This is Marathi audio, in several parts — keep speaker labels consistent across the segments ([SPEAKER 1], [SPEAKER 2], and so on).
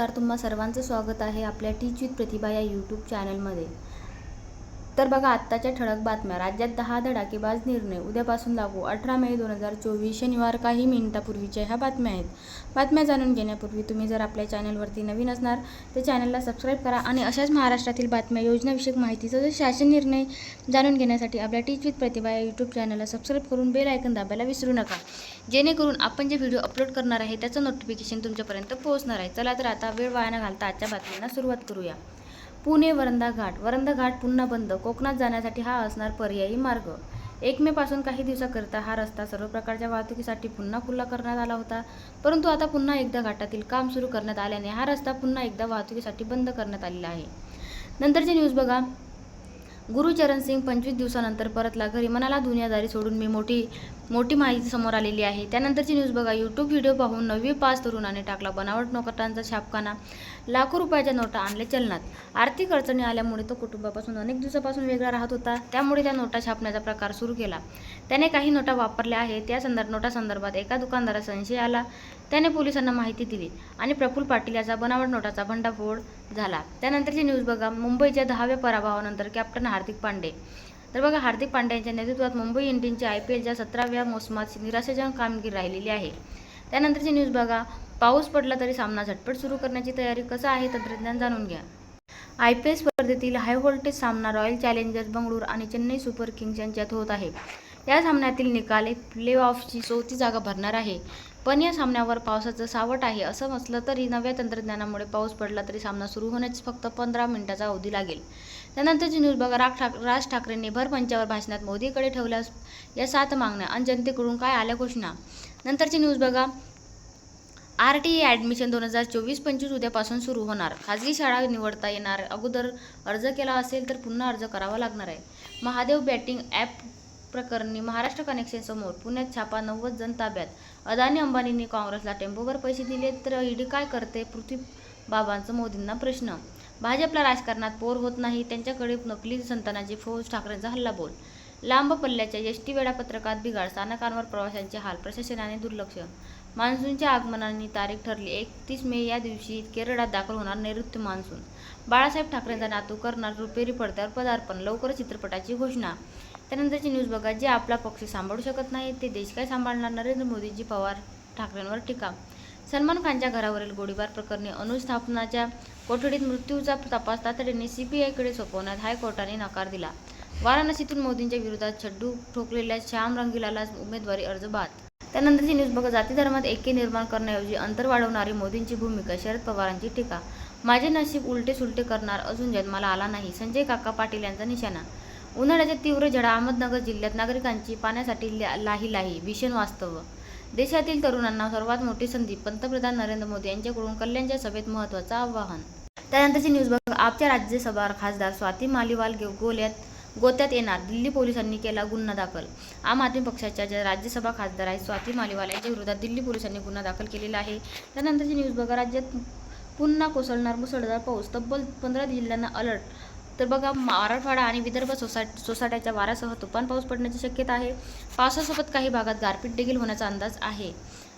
[SPEAKER 1] नमस्कार तुम्हा सर्वांचं स्वागत आहे आपल्या टीच विथ प्रतिभा या यूट्यूब चॅनलमध्ये तर बघा आत्ताच्या ठळक बातम्या. राज्यात दहा धडाकेबाज निर्णय. उद्यापासून लागू. अठरा मे दोन हजार चोवीस. शनिवार काही मिनिटापूर्वीच्या ह्या बातम्या आहेत. बातम्या जाणून घेण्यापूर्वी तुम्ही जर आपल्या चॅनलवरती नवीन असणार तर चॅनलला सबस्क्राईब करा आणि अशाच महाराष्ट्रातील बातम्या योजनाविषयक माहितीचा जर शासन निर्णय जाणून घेण्यासाठी आपल्या टीच विथ प्रतिभा या यूट्यूब चॅनलला सबस्क्राईब करून बेल आयकन दाबायला विसरू नका. जेणेकरून आपण जे व्हिडिओ अपलोड करणार आहे त्याचं नोटिफिकेशन तुमच्यापर्यंत पोहोचणार आहे. चला तर आता वेळ वाया न घालता आजच्या बातम्यांना सुरुवात करूया. पुणे वरंदा घाट. वरंदा घाट पुन्हा बंद. कोकणात जाण्यासाठी हा असणार पर्यायी मार्ग. एक मे पासून काही दिवसाकरिता हा रस्ता सर्व प्रकारच्या वाहतुकीसाठी पुन्हा खुला करण्यात आला होता. परंतु आता पुन्हा एकदा घाटातील काम सुरू करण्यात आल्याने हा रस्ता पुन्हा एकदा वाहतुकीसाठी बंद करण्यात आलेला आहे. नंतरची न्यूज बघा. गुरुचरण सिंग पंचवीस दिवसानंतर परतला. घरी मनाला दुनियादारी सोडून मी मोठी मोठी माहिती समोर आलेली आहे. त्यानंतरची न्यूज बघा. यूट्यूब व्हिडिओ पाहून नववी पास तरुणाने टाकला बनावट नोटांचा छापखाना लाखो रुपयाच्या नोटा आणले चलनात. आर्थिक अडचणी आल्यामुळे तो कुटुंबापासून अनेक दिवसापासून वेगळा राहत होता. त्यामुळे त्या नोटा छापण्याचा प्रकार सुरू केला. त्याने काही नोटा वापरल्या आहेत. त्या संदर्भ नोटासंदर्भात एका दुकानदारा संशय आला. त्याने पोलिसांना माहिती दिली आणि प्रफुल्ल पाटील याचा बनावट नोटाचा भंडाफोड झाला. त्यानंतरची न्यूज बघा. मुंबईच्या दहाव्या पराभवानंतर कॅप्टन हार्दिक पांडे. तर बघा हार्दिक पांड्या यांच्या नेतृत्वात मुंबई इंडियन्सची आय पी एलच्या सतराव्या मोसमात निराशाजनक कामगिरी राहिलेली आहे. त्यानंतरची न्यूज बघा पाऊस पडला तरी सामना झटपट सुरू करण्याची तयारी कसं आहे तंत्रज्ञान जाणून घ्या. आय पी एल स्पर्धेतील हाय व्होल्टेज सामना रॉयल चॅलेंजर्स बंगळूर आणि चेन्नई सुपर किंग्स यांच्यात होत आहे. या सामन्यातील निकाल प्ले ऑफची चौथी जागा भरणार आहे. पण या सामन्यावर पावसाचं सावट आहे असं असलं तरी नव्या तंत्रज्ञानामुळे पाऊस पडला तरी सामना सुरू होण्यास फक्त पंधरा मिनिटाचा अवधी लागेल. त्यानंतरची न्यूज बघा. राज ठाक राज ठाकरेंनी भरपंचावर भाषणात मोदीकडे ठेवल्यास या सात मागण्या. आणि जनतेकडून काय आल्या घोषणा? नंतरची न्यूज बघा. आर टी ए ॲडमिशन दोन हजार चोवीस पंचवीस उद्यापासून सुरू होणार. खाजगी शाळा निवडता येणार. अगोदर अर्ज केला असेल तर पुन्हा अर्ज करावा लागणार आहे. महादेव बॅटिंग ॲप प्रकरणी महाराष्ट्र कनेक्शनसमोर पुण्यात छापा नव्वद जण ताब्यात. अदानी अंबानींनी काँग्रेसला टेम्पोवर पैसे दिले तर ईडी काय करते? पृथ्वी बाबांचं मोदींना प्रश्न भाजपला राजकारणात पोर होत नाही त्यांच्याकडे नकली संतानाची फौज ठाकरेंचा हल्ला बोल लांब पल्ल्याच्या एस टी वेळापत्रकात बिघाड स्थानकांवर प्रवाशांचे हाल प्रशासनाने दुर्लक्ष. मान्सूनच्या आगमनाने तारीख ठरली एकतीस मे या दिवशी केरळात दाखल होणार नैऋत्य मान्सून. बाळासाहेब ठाकरेंचा नातू करणार रुपेरी पडद्यावर पदार्पण लवकर चित्रपटाची घोषणा. त्यानंतरची न्यूज बघा जे आपला पक्ष सांभाळू शकत नाही ते देश काय सांभाळणार? नरेंद्र मोदीजी पवार ठाकरेंवर टीका. सलमान खानच्या घरावरील गोळीबार प्रकरणी अनुस्थापनाच्या कोठडीत मृत्यूचा तपास तातडीने सीबीआयकडे सोपवण्यात हायकोर्टाने नकार दिला. वाराणसीतून मोदींच्या विरोधात छड्डू ठोकलेल्या श्याम रंगीलाला उमेदवारी अर्ज बाद. त्यानंतरची न्यूज बघा जाती धर्मात एकी निर्माण करण्याऐवजी अंतर वाढवणारी मोदींची भूमिका शरद पवारांची टीका. माझे नशीब उलटे सुलटे करणार अजून जन्माला आला नाही संजय काका पाटील यांचा निशाणा. उन्हाळ्याच्या तीव्र झडा अहमदनगर जिल्ह्यात नागरिकांची पाण्यासाठी ला- लाही लाही भीषण वास्तव देशातील तरुणांना सर्वात मोठी संधी पंतप्रधान नरेंद्र मोदी यांच्याकडून कल्याणच्या सभेत महत्त्वाचं आवाहन. त्यानंतरची न्यूज बघ आपच्या राज्यसभा खासदार स्वाती मालिवाल गोल्यात गोत्यात येणार. दिल्ली पोलिसांनी केला गुन्हा दाखल. आम आदमी पक्षाच्या ज्या राज्यसभा खासदार आहेत स्वाती मालिवाल यांच्या विरोधात दिल्ली पोलिसांनी गुन्हा दाखल केलेला आहे. त्यानंतरची न्यूज बघा राज्यात पुन्हा कोसळणार मुसळधार पाऊस. तब्बल पंधरा जिल्ह्यांना अलर्ट. तर बघा मराठवाडा आणि विदर्भ सोसाट सोसाट्याच्या वाऱ्यासह तुफान पाऊस पडण्याची शक्यता आहे. पावसासोबत काही भागात गारपीट देखील होण्याचा अंदाज आहे.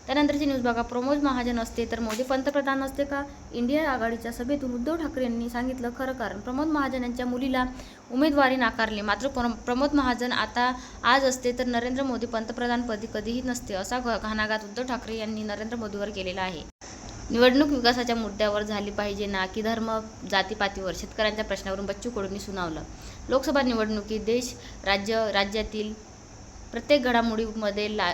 [SPEAKER 1] त्यानंतरची न्यूज बघा प्रमोद महाजन असते तर मोदी पंतप्रधान असते का? इंडिया आघाडीच्या सभेतून उद्धव ठाकरे यांनी सांगितलं खरं कारण प्रमोद महाजन यांच्या मुलीला उमेदवारी नाकारली. मात्र प्रमोद महाजन आता आज असते तर नरेंद्र मोदी पंतप्रधानपदी कधीही नसते असा घ- घणाघात उद्धव ठाकरे यांनी नरेंद्र मोदीवर केलेला आहे. निवडणूक विकासाच्या मुद्द्यावर झाली पाहिजे ना की धर्म जातीपातीवर शेतकऱ्यांच्या प्रश्नावरून बच्चू कडूंनी सुनावलं. लोकसभा निवडणुकीत देश राज्य राज्यातील प्रत्येक घडामोडीमध्ये ला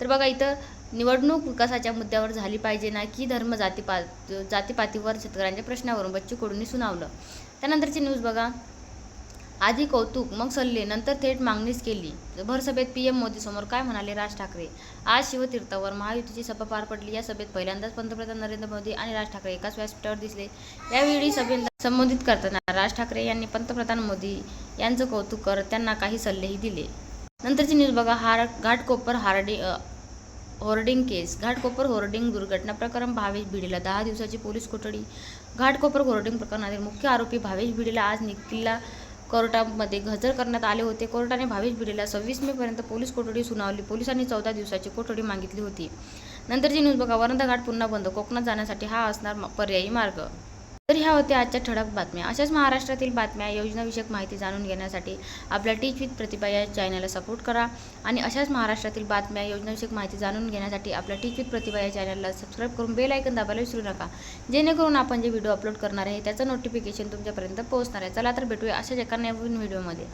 [SPEAKER 1] तर बघा इथं निवडणूक विकासाच्या मुद्द्यावर झाली पाहिजे ना की धर्म जातीपा जातीपातीवर शेतकऱ्यांच्या प्रश्नावरून बच्चू कडूंनी सुनावलं. त्यानंतरची न्यूज बघा. आधी कौतुक मग सल्ले नंतर थेट मागणीच केली. भरसभेत पीएम मोदी समोर काय म्हणाले? राज ठाकरे आज शिवतीर्थावर महायुतीची सभा पार पडली. या सभेत पहिल्यांदाच पंतप्रधान नरेंद्र मोदी आणि राज ठाकरे एकाच व्यासपीठावर दिसले. यावेळी सभेला संबोधित करताना राज ठाकरे यांनी पंतप्रधान मोदी यांचं कौतुक करत त्यांना काही सल्लेही दिले. नंतरची न्यूज बघा. हार घाटकोपर हार्डी होर्डिंग केस. घाटकोपर होर्डिंग दुर्घटना प्रकरण भावेश भिडेला दहा दिवसाची पोलीस कोठडी. घाटकोपर होर्डिंग प्रकरणातील मुख्य आरोपी भावेश भिडेला आज निकिल्ला कोर्टामध्ये हजर करण्यात आले होते. कोर्टाने भावेश भिडेला सव्वीस मेपर्यंत पोलीस कोठडी सुनावली. पोलिसांनी चौदा दिवसाची कोठडी मागितली होती. नंतरची न्यूज बघा. वरंदघाट घाट पुन्हा बंद. कोकणात जाण्यासाठी हा असणार पर्यायी मार्ग. तर ह्या होत्या आजच्या ठळक बातम्या. अशाच महाराष्ट्रातील बातम्या योजनाविषयक माहिती जाणून घेण्यासाठी आपल्या टीच विथ प्रतिभा या चॅनलला सपोर्ट करा आणि अशाच महाराष्ट्रातील बातम्या योजनाविषयक माहिती जाणून घेण्यासाठी आपल्या टीच विथ प्रतिभा या चॅनलला सबस्क्राईब करून बेल ऐकन दाबायला विसरू नका. जेणेकरून आपण जे व्हिडिओ अपलोड करणार आहे त्याचं नोटिफिकेशन तुमच्यापर्यंत पोहोचणार आहे. चला तर भेटूया अशाच एका नवीन व्हिडिओमध्ये